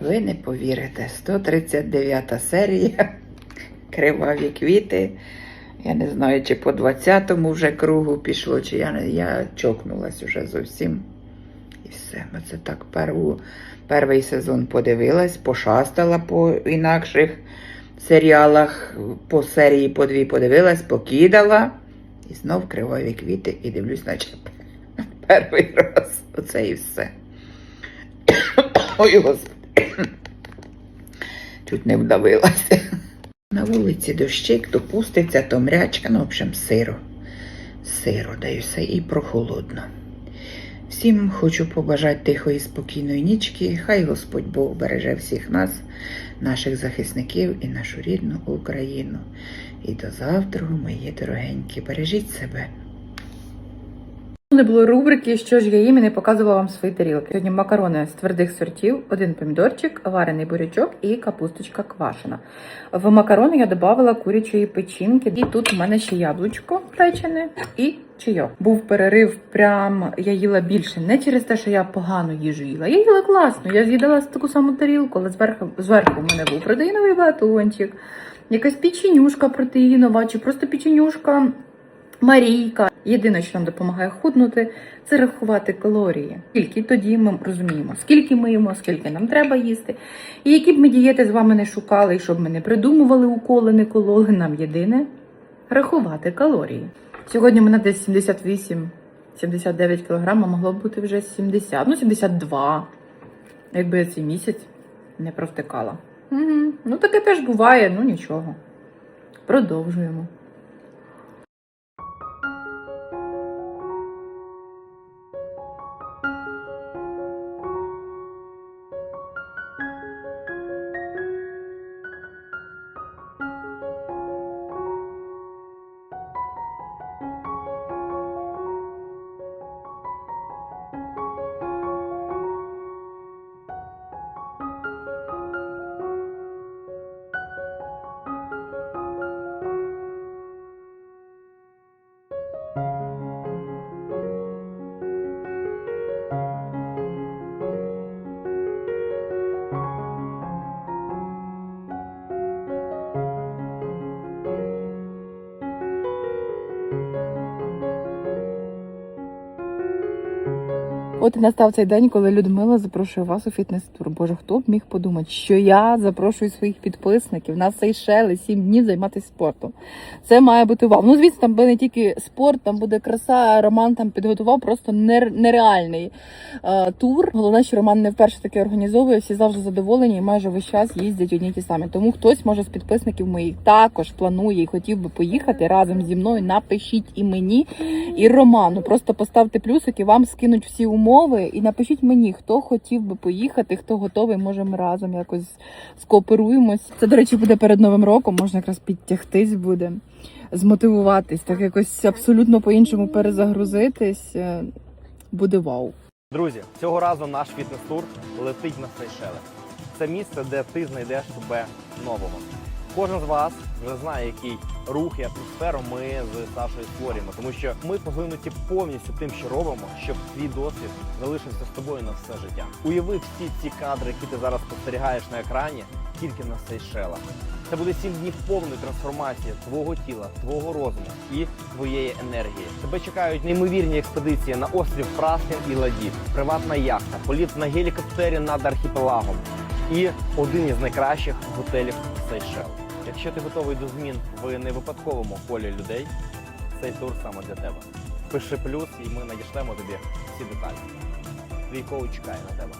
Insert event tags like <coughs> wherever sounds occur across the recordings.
Ви не повірите, 139 серія. Криваві квіти. Я не знаю, чи по 20-му вже кругу пішло, чи я, я чокнулась уже зовсім. І все. Оце так перву, перший сезон подивилась, пошастала по інакших серіалах, по серії по дві подивилась, покидала. І знов криваві квіти і дивлюсь, наче <laughs> перший раз. Оце і все. <coughs> Ой, господи. <laughs> Чуть не вдавилася. На вулиці дощик, то пуститься, то мрячка, ну, в общем, сиро. Сиро, да і все, і прохолодно. Всім хочу побажати тихої, спокійної нічки. Хай Господь Бог береже всіх нас, наших захисників і нашу рідну Україну. І до завтра, мої дорогенькі, бережіть себе. Не було рубрики, що ж я їм і не показувала вам свої тарілки. Сьогодні макарони з твердих сортів, один помідорчик, варений бурячок і капусточка квашена. В макарони я додавала курячої печінки, і тут у мене ще яблучко печене і чайок. Був перерив, прям я їла більше. Не через те, що я погано їжу їла. Я їла класно. Я з'їдала таку саму тарілку, але зверху, зверху в мене був протеїновий батончик, якась печенюшка протеїнова, чи просто печенюшка. Марійка. Єдине, що нам допомагає худнути, це рахувати калорії. Скільки тоді ми розуміємо, скільки ми їмо, скільки нам треба їсти. І які б ми дієти з вами не шукали, і щоб ми не придумували уколи, не кололи, нам єдине рахувати калорії. Сьогодні мене десь 78-79 кг, могло б бути вже 70, ну 72, якби я цей місяць не провтикала. Угу. Ну таке теж буває, ну нічого. Продовжуємо. От і настав цей день, коли Людмила запрошує вас у фітнес-тур. Боже, хто б міг подумати, що я запрошую своїх підписників на Сейшели сім днів займатися спортом. Це має бути вау. Ну, звісно, там буде не тільки спорт, там буде краса. Роман там підготував просто нереальний е, тур. Головне, що Роман не вперше таке організовує. Всі завжди задоволені і майже весь час їздять одні ті самі. Тому хтось може з підписників моїх також планує і хотів би поїхати разом зі мною. Напишіть і мені, і Роману. Просто поставте плюсики, вам скинуть всі умови і напишіть мені, хто хотів би поїхати, хто готовий. Може, ми разом якось скооперуємось. Це, до речі, буде перед новим роком. Можна якраз підтягтись буде, змотивуватись, так якось абсолютно по-іншому перезагрузитись. Е, Буде вау. Друзі, цього разу наш фітнес-тур летить на Сейшели. Це місце, де ти знайдеш себе нового. Кожен з вас вже знає, який рух і атмосферу ми з Сашою створюємо, тому що ми поглинуті повністю тим, що робимо, щоб твій досвід залишився з тобою на все життя. Уяви всі ці кадри, які ти зараз спостерігаєш на екрані, тільки на Сейшелах. Це буде сім днів повної трансформації твого тіла, твого розуму і твоєї енергії. Тебе чекають неймовірні експедиції на острів Фраскін і Ладід, приватна яхта, політ на гелікоптері над архіпелагом і один із найкращих готелів Сейшел. Якщо ти готовий до змін в невипадковому полі людей, цей тур саме для тебе. Пиши плюс, і ми надішлемо тобі всі деталі. Твій коуч чекає на тебе.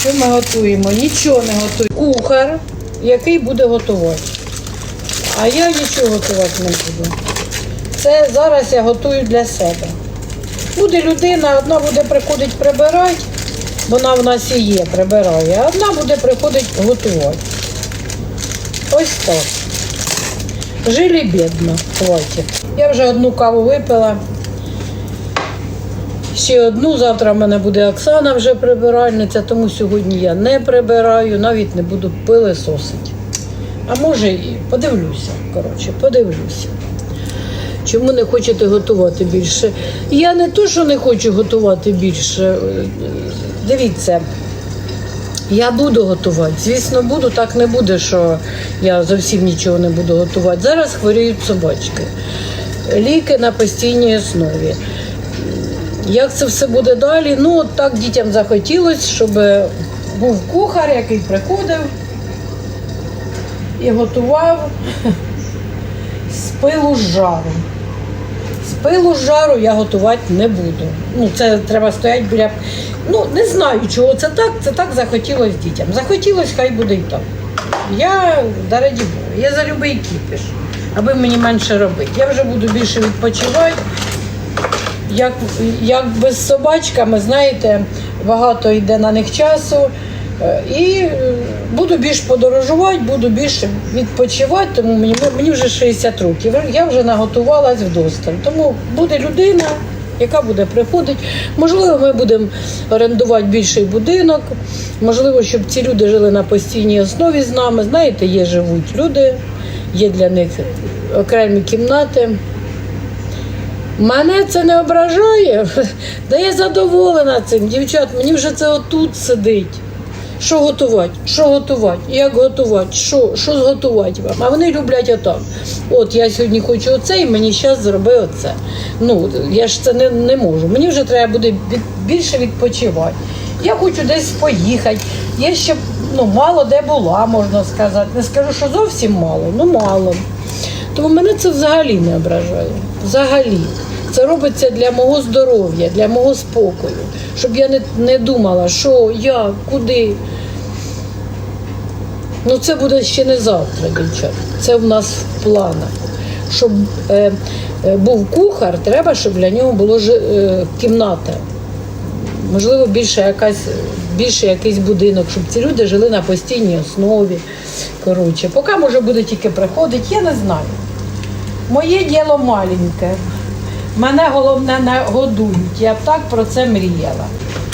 Що ми готуємо? Нічого не готуємо. Кухар, який буде готувати. А я нічого готувати не буду. Це зараз я готую для себе. Буде людина, одна буде приходити прибирати, вона в нас і є, прибирає, а одна буде приходити готувати. Ось так. Жили бідно, хватить. Я вже одну каву випила. Ще одну, завтра в мене буде Оксана вже прибиральниця, тому сьогодні я не прибираю, навіть не буду пилисосити. А може і подивлюся. Коротше, подивлюся. Чому не хочете готувати більше? Я не то, що не хочу готувати більше. Е, Дивіться, я буду готувати. Звісно, буду. Так не буде, що я зовсім нічого не буду готувати. Зараз хворіють собачки. Ліки на постійній основі. Як це все буде далі? Ну, от так дітям захотілося, щоб був кухар, який приходив і готував з пилу з жару. З пилу з жару я готувати не буду. Ну, це треба стояти біля. Ну, не знаю, чого це так, це так захотілося дітям. Захотілося, хай буде і так. Я да раді Бога, я за любий кіпіш, аби мені менше робити. Я вже буду більше відпочивати. Як, як без собачками, знаєте, багато йде на них часу. Е, І е, буду більш подорожувати, буду більше відпочивати, тому мені, мені вже 60 років. Я вже наготувалась вдосталь. Тому буде людина, яка буде приходити. Можливо, ми будемо орендувати більший будинок. Можливо, щоб ці люди жили на постійній основі з нами. Знаєте, є живуть люди, є для них окремі кімнати. Мене це не ображає. Да я задоволена цим, дівчат, мені вже це отут сидить. Що готувати? Що готувати? Як готувати? Що, що зготувати вам? А вони люблять отак. От я сьогодні хочу оце, і мені зараз зроби оце. Ну, я ж це не, не можу. Мені вже треба буде від, більше відпочивати. Я хочу десь поїхати. Я ще ну, мало де була, можна сказати. Не скажу, що зовсім мало, ну мало. Тому мене це взагалі не ображає. Взагалі. Це робиться для мого здоров'я, для мого спокою, щоб я не, не думала, що, як, куди. Ну це буде ще не завтра, дівчат. Це в нас в планах. Щоб е, е, був кухар, треба, щоб для нього було ж, е, кімната. Можливо, більше якась, більше якийсь будинок, щоб ці люди жили на постійній основі. Коротше, поки може буде тільки приходити, я не знаю. Моє діло маленьке. Мене головне не годують. Я б так про це мріяла.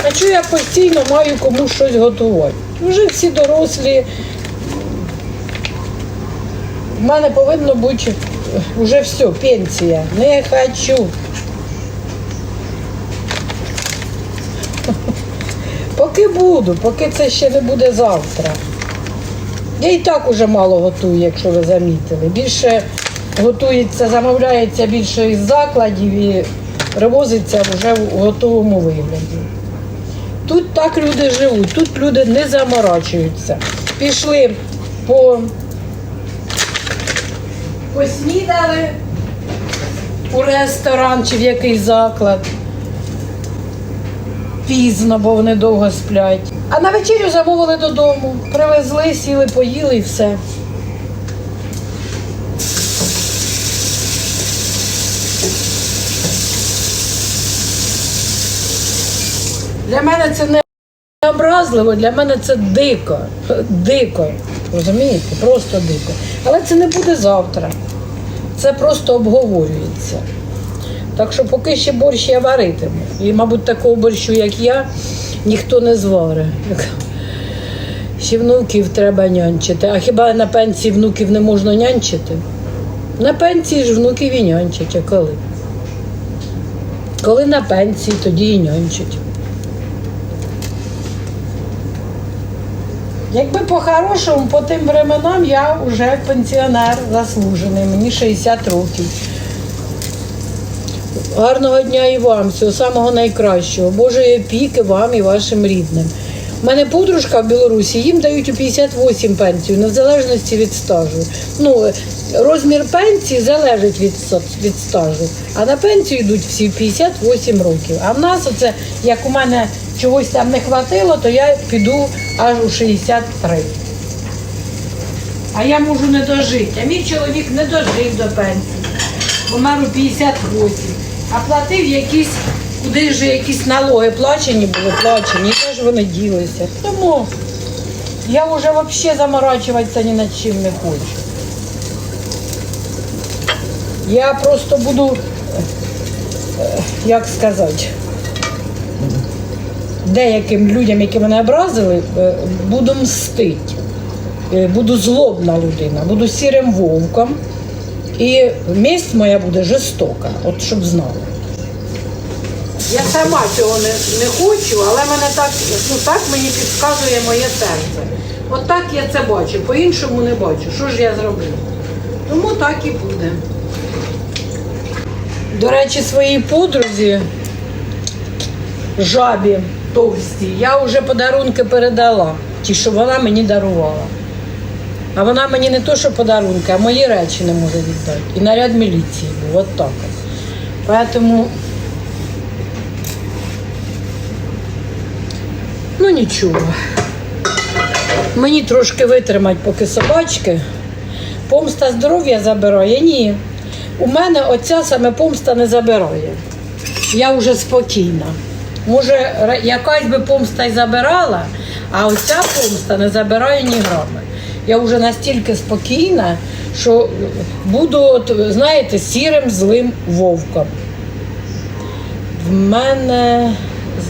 А чого я постійно маю комусь щось готувати? Вже всі дорослі. У мене повинно бути вже все, пенсія. Не хочу. <laughs> Поки буду, поки це ще не буде завтра. Я і так уже мало готую, якщо ви замітили. Більше готується, замовляється більше із закладів і привозиться вже в готовому вигляді. Тут так люди живуть, тут люди не заморачуються. Пішли по поснідали у ресторан чи в якийсь заклад. Пізно, бо вони довго сплять. А на вечерю замовили додому. Привезли, сіли, поїли і все. Для мене це не образливо, для мене це дико. Дико. Розумієте? Просто дико. Але це не буде завтра. Це просто обговорюється. Так що поки ще борщ я варитиму. І, мабуть, такого борщу, як я, ніхто не зваре. Ще внуків треба нянчити. А хіба на пенсії внуків не можна нянчити? На пенсії ж внуків і нянчать, а коли? Коли на пенсії, тоді і нянчать. Якби по-хорошому, по тим временам я вже пенсіонер заслужений, мені 60 років. Гарного дня і вам, всього самого найкращого. Божої опіки вам і вашим рідним. У мене подружка в Білорусі, їм дають у 58 пенсію, незалежності від стажу. Ну, розмір пенсії залежить від, від стажу. А на пенсію йдуть всі в 58 років. А в нас оце, як у мене чогось там не хватило, то я піду аж у 63. А я можу не дожити. А мій чоловік не дожив до пенсії. Помер у 58. А платив якісь, куди ж якісь налоги плачені були, плачені, і теж вони ділися. Тому я вже взагалі заморачуватися ні над чим не хочу. Я просто буду, е, як сказати, деяким людям, які мене образили, е, буду мстити. Е, Буду злобна людина, буду сірим вовком. І мість моя буде жорстока, от щоб знали. Я сама цього не, не хочу, але мене так, ну, так мені підказує моє серце. От так я це бачу, по-іншому не бачу. Що ж я зроблю? Тому так і буде. До речі, своїй подрузі, жабі товстій, я вже подарунки передала, ті, що вона мені дарувала. А вона мені не то, що подарунки, а мої речі не може віддати. І наряд міліції був, от так. Поэтому, ну нічого. Мені трошки витримати, поки собачки. Помста здоров'я забирає? Ні. У мене оця саме помста не забирає. Я вже спокійна. Може, якась би помста й забирала, а оця помста не забирає ні грами. Я вже настільки спокійна, що буду, от, знаєте, сірим злим вовком. В мене,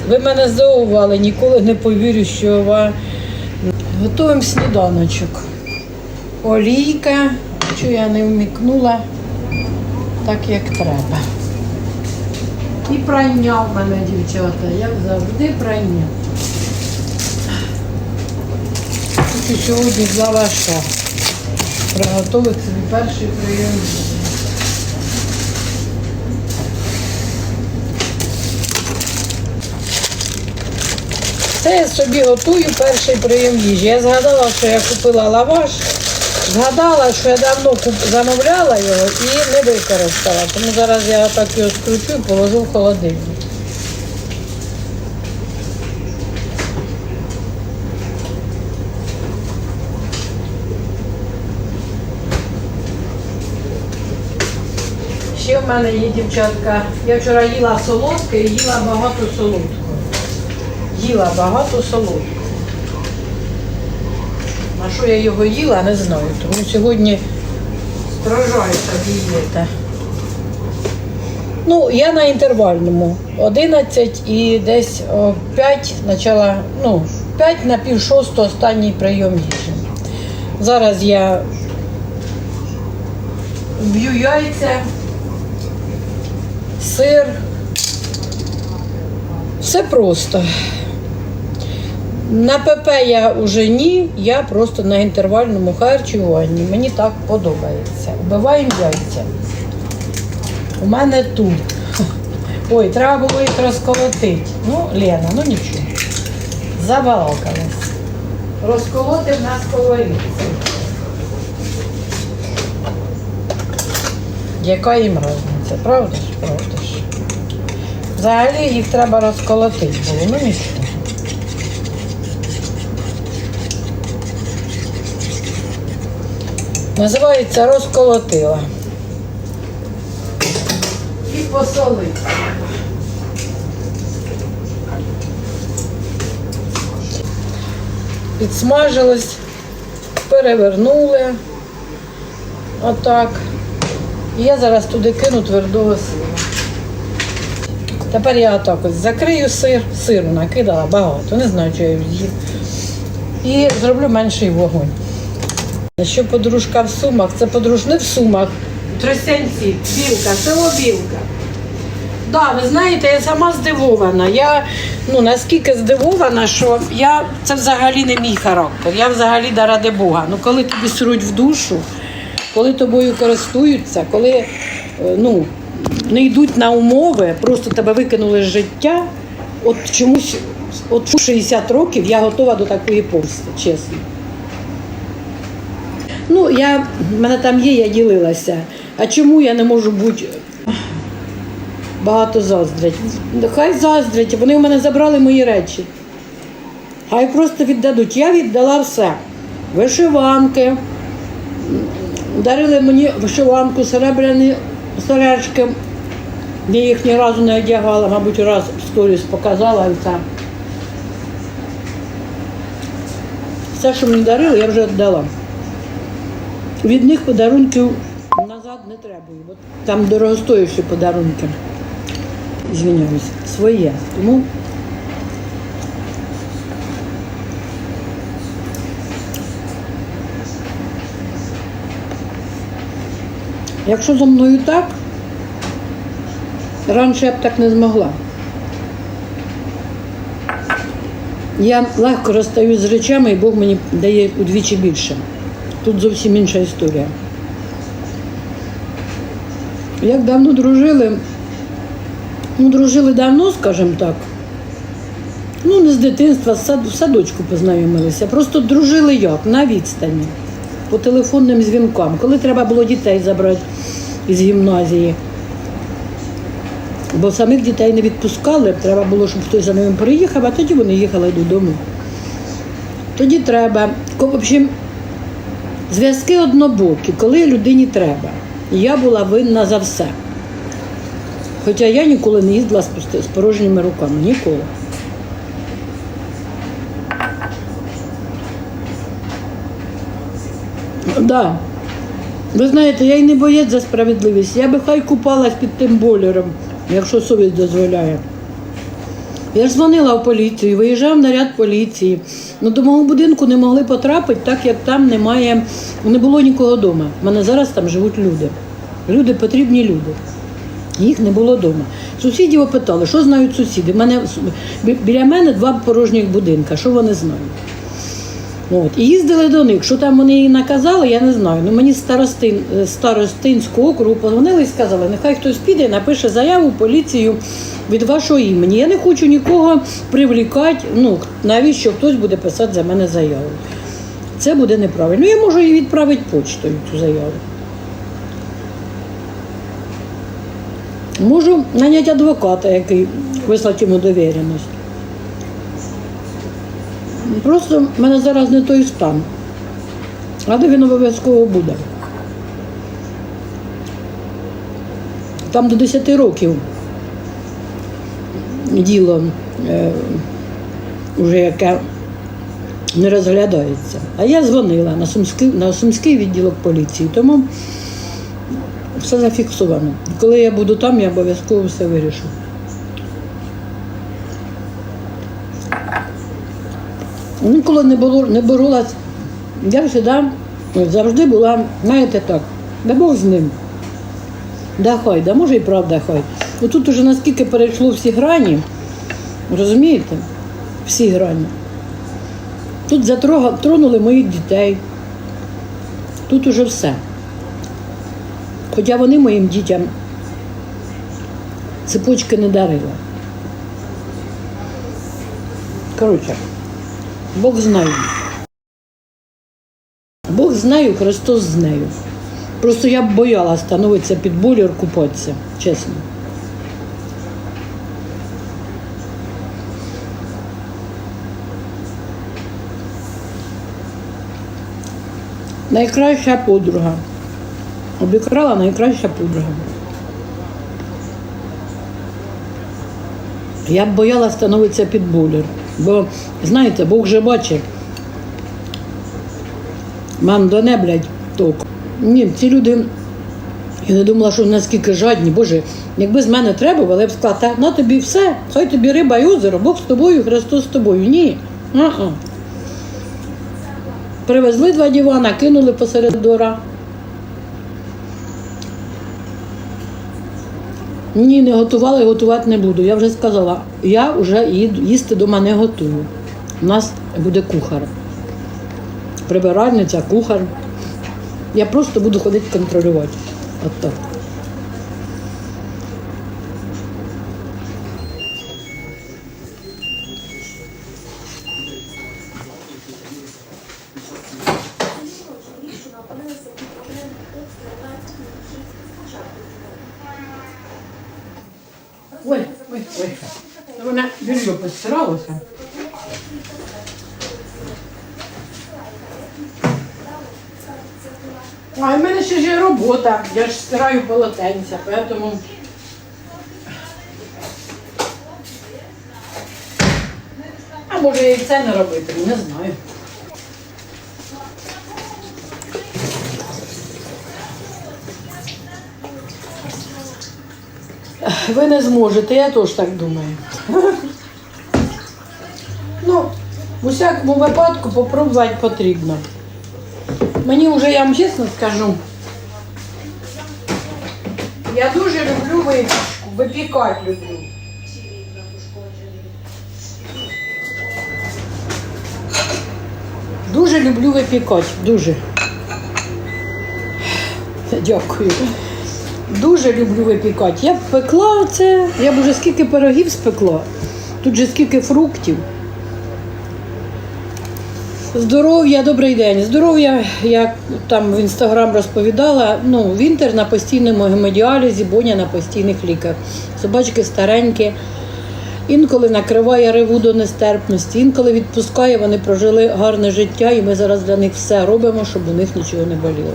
ви мене здивували, ніколи не повірю, що ви готуємо сніданочок. Олійка, що я не вмікнула так, як треба. І прання в мене, дівчата, як завжди прання. Тільки сьогодні з лаваша. Приготувати собі перший прийом. Це я собі готую перший прийом їжі. Я згадала, що я купила лаваш, згадала, що я давно замовляла його і не використала. Тому зараз я так його скручу і положу в холодильник. Ще в мене є дівчатка. Я вчора їла солодке і їла багато солодкого. Їла багато солодкого. Що я його їла, не знаю. Тому сьогодні стражаюся дієта. Ну, я на інтервальному. 11 і десь о 5 почала, ну, 5 на пів шостого останній прийом їжі. Зараз я б'ю яйця, сир. Все просто. На ПП я вже ні, я просто на інтервальному харчуванні. Мені так подобається. Вбиваємо яйця. У мене тут. <laughs> Ой, треба було їх розколотити. Ну, Лена, ну нічого. Забалакалась. Розколотив на сковорідці. Яка їм різниця, правда ж? Правда ж. Взагалі їх треба розколотити було, ну нічого. Називається розколотила. І посолити. Підсмажилось, перевернули. Отак. І я зараз туди кину твердого сира. Тепер я отак ось закрию сир, сиру накидала багато, не знаю, чи я його. І зроблю менший вогонь. Що подружка в Сумах? Це подруж не в Сумах. Тростянці, білка, село білка. Да, ви знаєте, я сама здивована. Я ну наскільки здивована, що я це взагалі не мій характер. Я взагалі да ради Бога. Ну коли тобі сруть в душу, коли тобою користуються, коли е, ну, не йдуть на умови, просто тебе викинули з життя. От чомусь, от 60 років я готова до такої помсти, чесно. Ну, я, в мене там є, я ділилася. А чому я не можу бути багато заздрять. Хай заздрять, вони в мене забрали мої речі. Хай просто віддадуть. Я віддала все. Вишиванки. Дарили мені вишиванку, серебряні сережки. Я їх ні разу не одягала, мабуть, раз в сторіс показала і все. Все, що мені дарили, я вже віддала. Від них подарунків назад не треба, бо там дорогостоящі подарунки. Звиняюсь, своє. Тому якщо зо мною так, раніше я б так не змогла. Я легко розстаюсь з речами, і Бог мені дає удвічі більше. Тут зовсім інша історія. Як давно дружили, ну, дружили давно, скажімо так. Ну, не з дитинства, в садочку познайомилися. Просто дружили як? На відстані, по телефонним дзвінкам. Коли треба було дітей забрати із гімназії. Бо самих дітей не відпускали, треба було, щоб хтось за ними приїхав, а тоді вони їхали додому. Тоді треба. В общем, зв'язки однобокі, коли людині треба. Я була винна за все. Хоча я ніколи не їздила з порожніми руками. Ніколи. Да. Ви знаєте, я й не боєць за справедливість. Я би хай купалась під тим бойлером, якщо совість дозволяє. Я ж дзвонила в поліцію, виїжджав наряд поліції. Ну, до мого будинку не могли потрапити, так як там немає, не було нікого вдома. У мене зараз там живуть люди. Люди потрібні люди. Їх не було вдома. Сусідів опитали, що знають сусіди. Мене, біля мене два порожніх будинка, що вони знають. От. І їздили до них. Що там вони їй наказали, я не знаю. Ну мені старостин, з старостинського округу позвонили і сказали, нехай хтось піде напише заяву поліцію від вашого імені. Я не хочу нікого привлікати, ну навіщо хтось буде писати за мене заяву. Це буде неправильно. Я можу її відправити почтою, цю заяву. Можу наняти адвоката, який вислати йому довіреність. Просто в мене зараз не той стан. Але він обов'язково буде. Там до 10 років діло е, вже яке не розглядається. А я дзвонила на Сумський, на Сумський відділок поліції, тому все зафіксовано. Коли я буду там, я обов'язково все вирішу. Ніколи не було, не боролась. Я завжди, завжди була, знаєте так, да Бог з ним. Да хай, да може і правда хай. Ну тут уже наскільки перейшло всі грані, розумієте? Всі грані. Тут затрога- тронули моїх дітей. Тут уже все. Хоча вони моїм дітям цепочки не дарили. Коротше. Бог знає. Бог знає, Христос з нею. Просто я б боялась становитися під бойлер купатися, чесно. Найкраща подруга. Обікрала найкраща подруга. Я б боялась становитися під бойлер. Бо, знаєте, Бог же бачить. Мам, до не, блядь, ток. Ні, ці люди, я не думала, що наскільки жадні. Боже, якби з мене треба, я б сказала, та на тобі все, хай тобі риба і озеро, Бог з тобою, Христос з тобою. Ні. А-а. Привезли два дивана, кинули посеред двора. Ні, не готувала і готувати не буду. Я вже сказала, я вже їсти дома не готую. У нас буде кухар. Прибиральниця, кухар. Я просто буду ходити контролювати. От так. Більше. А в мене ще ж є робота. Я ж стираю полотенця, поэтому. А може і це не робити, не знаю. Ви не зможете, я теж так думаю. В усякому випадку попробувати потрібно. Мені вже, я вам чесно скажу, я дуже люблю випічку, випікати люблю. Дуже люблю випікати, дуже. Дякую. Дуже люблю випікати. Я б пекла це, я б уже скільки пирогів спекла, тут же скільки фруктів. Здоров'я, добрий день. Здоров'я, як там в інстаграм розповідала, ну, Вінтер на постійному гемодіалізі, Боня на постійних ліках. Собачки старенькі. Інколи накриває реву до нестерпності, інколи відпускає, вони прожили гарне життя, і ми зараз для них все робимо, щоб у них нічого не боліло.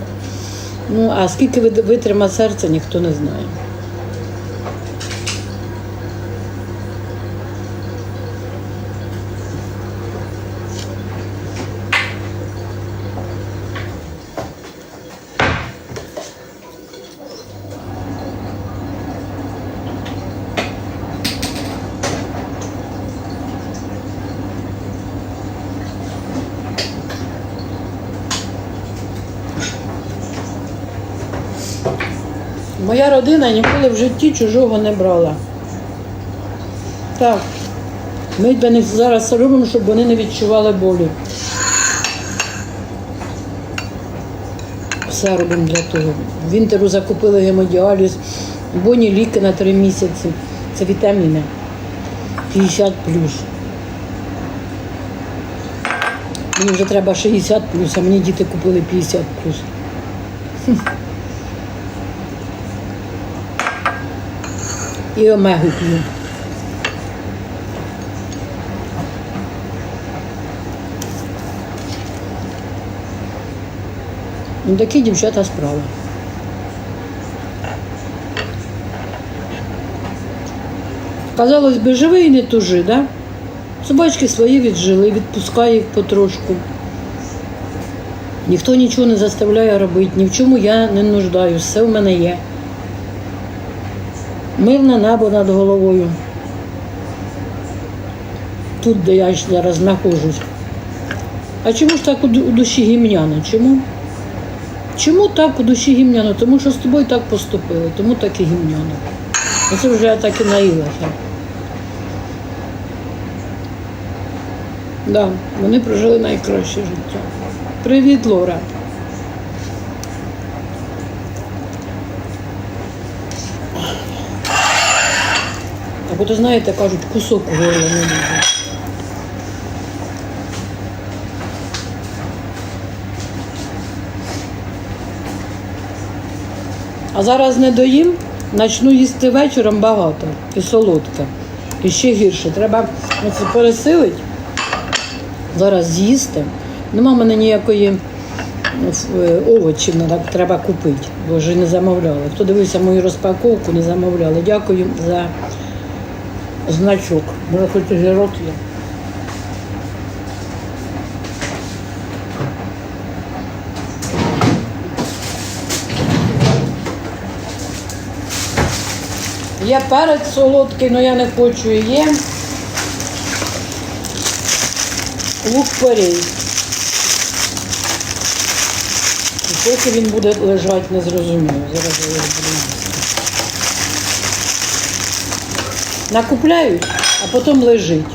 Ну, а скільки вит- витрима серце, ніхто не знає. Моя родина ніколи в житті чужого не брала. Так. Ми для них зараз робимо, щоб вони не відчували болі. Все робимо для того. Вінтеру закупили гемодіаліз, боні ліки на три місяці. Це вітаміни. 50 плюс. Мені вже треба 60 плюс, а мені діти купили 50 плюс. І омегу п'ю. Ну, такі дівчата справи. Казалось би, живи і не тужи, да? Собачки свої віджили, відпускай їх потрошку. Ніхто нічого не заставляє робити, ні в чому я не нуждаюсь, все в мене є. Мирне небо над головою. Тут, де я зараз знаходжусь. А чому ж так у душі гімняно? Чому? Чому так у душі гімняно? Тому що з тобою так поступили, тому так і гімняно. Оце вже я так і наїлася. Да, вони прожили найкраще життя. Привіт, Лора. Або то знаєте, кажуть, кусок у горло не буде. А зараз не доїм, почну їсти вечором багато і солодке. І ще гірше. Треба оце пересилити, зараз з'їсти. Нема мене ніякої е, овочів, надо- треба купити, бо вже не замовляли. Хто дивився мою розпаковку, не замовляли. Дякую за значок. Може, хоч жирок є. Є перець солодкий, але я не хочу. Є лук порей. Поки він буде лежати, не зрозуміло. Зараз я його буду їсти. Накупляють, а потім лежить.